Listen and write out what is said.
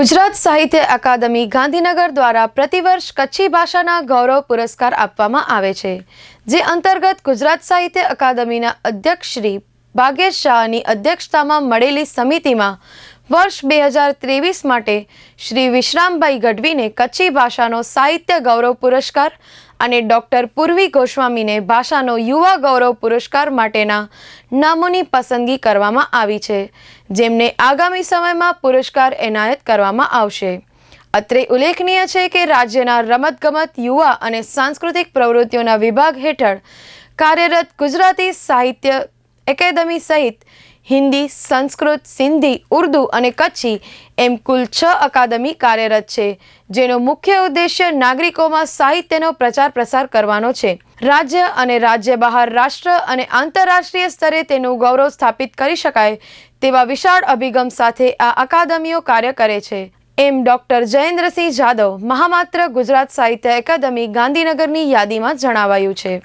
ગુજરાત સાહિત્ય અકાદમી ગાંધીનગર દ્વારા પ્રતિવર્ષ કચ્છી ભાષાના ગૌરવ પુરસ્કાર આપવામાં આવે છે, જે અંતર્ગત ગુજરાત સાહિત્ય અકાદમીના અધ્યક્ષ શ્રી ભાગ્યેશ શાહની અધ્યક્ષતામાં મળેલી સમિતિમાં વર્ષ બે હજાર ત્રેવીસ માટે શ્રી વિશ્રામભાઈ ગઢવીને કચ્છી ભાષાનો સાહિત્ય ગૌરવ પુરસ્કાર અને ડૉક્ટર પૂર્વી ગોસ્વામીને ભાષાનો યુવા ગૌરવ પુરસ્કાર માટેના નામોની પસંદગી કરવામાં આવી છે, જેમને આગામી સમયમાં પુરસ્કાર એનાયત કરવામાં આવશે. અત્રે ઉલ્લેખનીય છે કે રાજ્યના રમતગમત, યુવા અને સાંસ્કૃતિક પ્રવૃત્તિઓના વિભાગ હેઠળ કાર્યરત ગુજરાતી સાહિત્ય એકેડમી સહિત હિન્દી, સંસ્કૃત, સિંધી, ઉર્દૂ અને કચ્છી એમ કુલ છ અકાદમી કાર્યરત છે, જેનો મુખ્ય ઉદ્દેશ્ય નાગરિકોમાં સાહિત્યનો પ્રચાર પ્રસાર કરવાનો છે. રાજ્ય અને રાજ્ય બહાર રાષ્ટ્ર અને આંતરરાષ્ટ્રીય સ્તરે તેનું ગૌરવ સ્થાપિત કરી શકાય તેવા વિશાળ અભિગમ સાથે આ અકાદમીઓ કાર્ય કરે છે. એમ ડોક્ટર જયેન્દ્રસિંહ જાદવ, મહામાત્ર ગુજરાત સાહિત્ય એકાદમી ગાંધીનગરની યાદીમાં જણાવાયું છે.